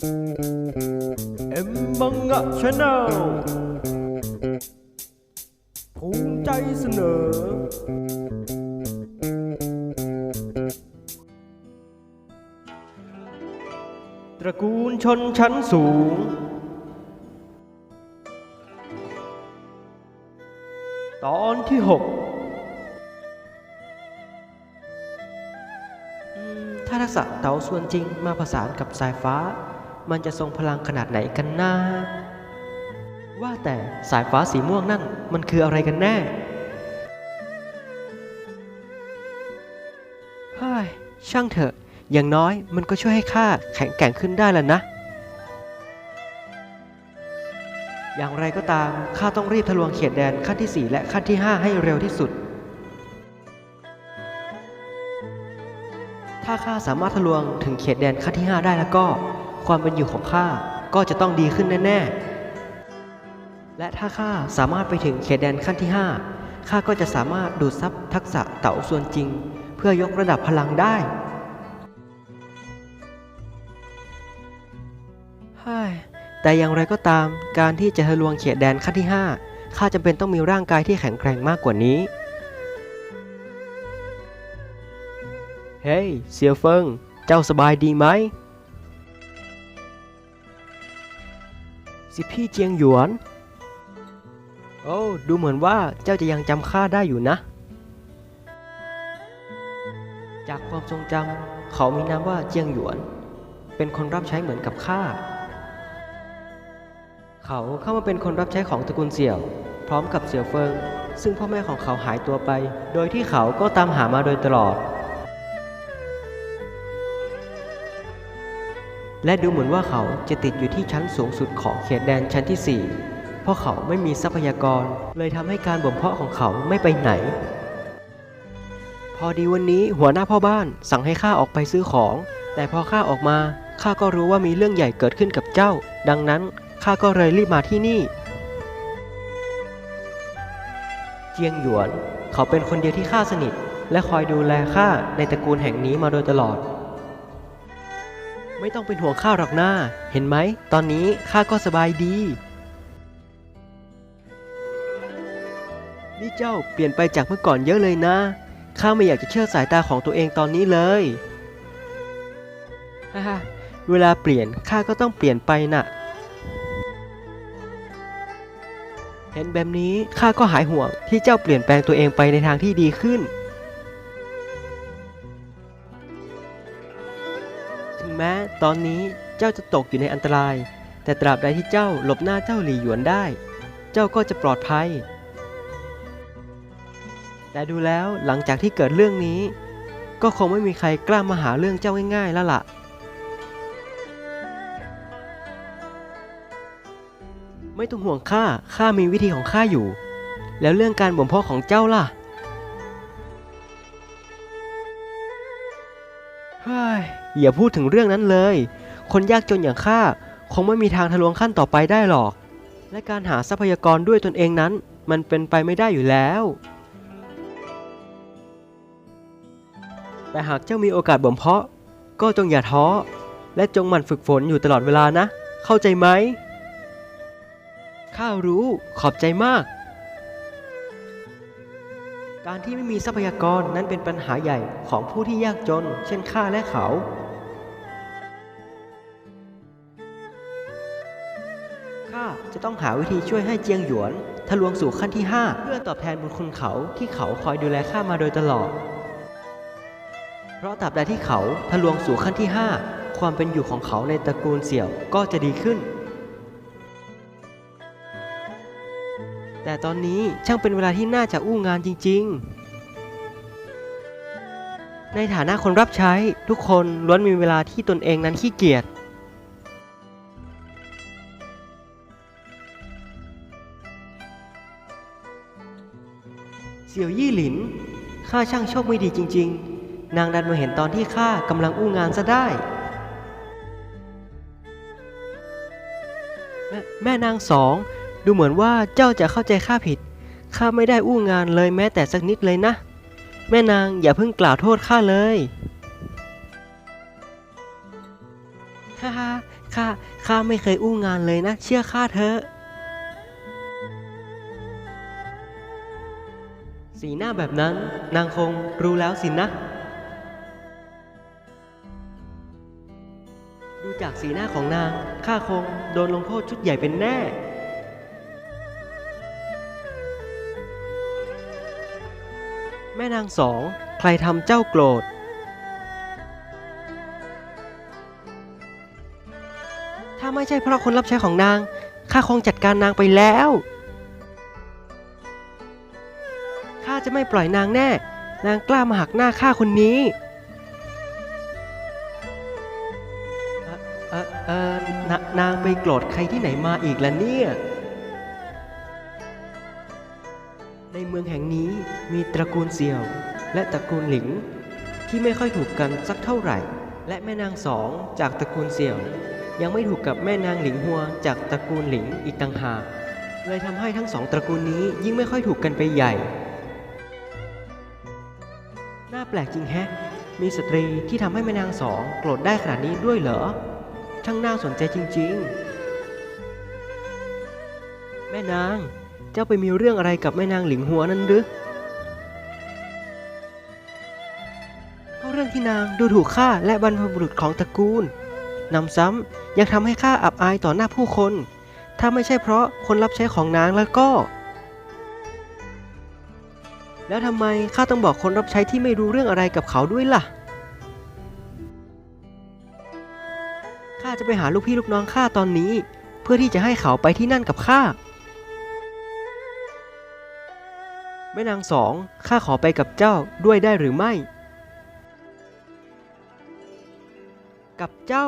เอ็มมังงะชาแนลภูมิใจเสนอ ตระกูลชนชั้นสูง ตอนที่หกถ้าทักษะเต๋าส่วนจริงมาผสานกับสายฟ้า มันจะทรงพลังขนาดไหนกันนะว่าแต่สายฟ้าสีม่วงนั่นมันคืออะไรกันแน่เฮ้ยช่างเถอะ อย่างน้อยมันก็ช่วยให้ข้าแข็งแกร่งขึ้นได้แล้วนะ อย่างไรก็ตามข้าต้องรีบทะลวงเขตแดนขั้นที่ 4 และขั้นที่ 5 ให้เร็วที่สุด ถ้าข้าสามารถทะลวงถึงเขตแดนขั้นที่ 5 ได้แล้วก็ ความเป็นอยู่ของข้าก็จะต้องดีขึ้นแน่ๆ และถ้าข้าสามารถไปถึงเขตแดนขั้นที่ 5 ข้าก็จะสามารถดูดซับทักษะเต่าส่วนจริง เพื่อยกระดับพลังได้เฮ้ยแต่อย่างไรก็ตาม การที่จะทะลวงเขตแดนขั้นที่ 5 ข้าจำเป็นต้องมีร่างกายที่แข็งแกร่งมากกว่านี้ เฮ้ย เซียวเฟิง เจ้าสบายดีไหม สิพี่เจียงหยวน โอ้ ดูเหมือนว่าเจ้าจะยังจำข้าได้อยู่นะ จากความทรงจำเขามีนามว่าเจียงหยวน เป็นคนรับใช้เหมือนกับข้า เขาเข้ามาเป็นคนรับใช้ของตระกูลเสี่ยว พร้อมกับเสี่ยวเฟิง ซึ่งพ่อแม่ของเขาหายตัวไป โดยที่เขาก็ตามหามาโดยตลอด และดูเหมือนว่าเขาจะติดอยู่ที่ชั้นสูงสุดของเขตแดนชั้นที่ 4 เพราะเขาไม่มีทรัพยากร เลยทำให้การบ่มเพาะของเขาไม่ไปไหน พอดีวันนี้หัวหน้าพ่อบ้านสั่งให้ข้าออกไปซื้อของ แต่พอข้าออกมาข้าก็รู้ว่ามีเรื่องใหญ่เกิดขึ้นกับเจ้า ดังนั้นข้าก็เลยรีบมาที่นี่ เจียงหยวน เขาเป็นคนเดียวที่ข้าสนิท และคอยดูแลข้าในตระกูลแห่งนี้มาโดยตลอด ไม่ต้องเป็นห่วงข้าหรอกนะเห็นไหม ตอนนี้ข้าก็สบายดี นี่เจ้าเปลี่ยนไปจากเมื่อก่อนเยอะเลยนะ ข้าไม่อยากจะเชื่อสายตาของตัวเองตอนนี้เลยฮ่าฮ่าเวลาเปลี่ยนข้าก็ต้องเปลี่ยนไปน่ะ เห็นแบบนี้ข้าก็หายห่วงที่เจ้าเปลี่ยนแปลงตัวเองไปในทางที่ดีขึ้น แม้ตอนนี้เจ้าจะตกอยู่ในอันตราย แต่ตราบใดที่เจ้าหลบหน้าเจ้าหลี่หยวนได้ เจ้าก็จะปลอดภัย แต่ดูแล้วหลังจากที่เกิดเรื่องนี้ ก็คงไม่มีใครกล้ามาหาเรื่องเจ้าง่ายๆแล้วล่ะไม่ต้องห่วงข้า ข้ามีวิธีของข้าอยู่ แล้วเรื่องการบ่มเพาะของเจ้าล่ะ อย่าพูดถึงเรื่องนั้นเลย คนยากจนอย่างข้าคงไม่มีทางทะลวงขั้นต่อไปได้หรอก และการหาทรัพยากรด้วยตนเองนั้น มันเป็นไปไม่ได้อยู่แล้ว แต่หากเจ้ามีโอกาสบ่มเพาะ ก็จงอย่าท้อ และจงหมั่นฝึกฝนอยู่ตลอดเวลานะ เข้าใจไหม ข้ารู้ ขอบใจมาก การที่ไม่มีทรัพยากรนั้นเป็นปัญหาใหญ่ของผู้ที่ยากจน เช่นข้าและเขา ข้าจะต้องหาวิธีช่วยให้เจียงหยวนทะลวงสู่ขั้นที่ 5 เพื่อตอบแทนบุญคุณเขาที่เขาคอยดูแลข้ามาโดยตลอด เพราะตราบใดที่เขาทะลวงสู่ขั้นที่ 5 ความเป็นอยู่ของเขาในตระกูลเสี่ยวก็จะดีขึ้น แต่ตอนนี้ช่างเป็นเวลาที่น่าจะอู้งานจริง ๆ ในฐานะคนรับใช้ทุกคนล้วนมีเวลาที่ตนเองนั้นขี้เกียจ เสี่ยวยี่หลิน ข้าช่างโชคไม่ดีจริง ๆ นางดันมาเห็นตอนที่ข้ากำลังอู้งานซะได้แม่แม่นางสอง ดูเหมือนว่าเจ้าจะเข้าใจข้าผิด ข้าไม่ได้อู้งานเลยแม้แต่สักนิดเลยนะ แม่นางอย่าเพิ่งกล่าวโทษข้าเลยฮ่าฮ่าข้า ข้าไม่เคยอู้งานเลยนะ เชื่อข้าเถอะ สีหน้าแบบนั้นนางคงรู้แล้วสินะ ดูจากสีหน้าของนางข้าคงโดนลงโทษชุดใหญ่เป็นแน่ แม่นางสอง ใครทำเจ้าโกรธ ถ้าไม่ใช่เพราะคนรับใช้ของนางข้าคงจัดการนางไปแล้ว ข้าจะไม่ปล่อยนางแน่ นางกล้ามาหักหน้าข้าคนนี้เออเออเออนนางไปโกรธใครที่ไหนมาอีกล่ะเนี่ย ในเมืองแห่งนี้มีตระกูลเสี่ยว และตระกูลหลิง ที่ไม่ค่อยถูกกันสักเท่าไหร่ และแม่นางสองจากตระกูลเสี่ยว ยังไม่ถูกกับแม่นางหลิงหัวจากตระกูลหลิงอีกต่างหากเลยทำให้ทั้งสองตระกูลนี้ยิ่งไม่ค่อยถูกกันไปใหญ่ น่าแปลกจริงแฮะ มีสตรีที่ทำให้แม่นางสองโกรธได้ขนาดนี้ด้วยเหรอ ช่างน่าสนใจจริง ๆ แม่นาง เจ้าไปมีเรื่องอะไรกับแม่นางหลิงหัวนั้นหรือก็เรื่องที่นางดูถูกข้าและบรรพบุรุษของตระกูลนำซ้ำยังทำให้ข้าอับอายต่อหน้าผู้คน ถ้าไม่ใช่เพราะคนรับใช้ของนางแล้วก็ แล้วทำไมข้าต้องบอกคนรับใช้ที่ไม่รู้เรื่องอะไรกับเขาด้วยล่ะ ข้าจะไปหาลูกพี่ลูกน้องข้าตอนนี้ เพื่อที่จะให้เขาไปที่นั่นกับข้า แม่นางสองข้าขอไปกับเจ้าด้วยได้หรือไม่ กับเจ้า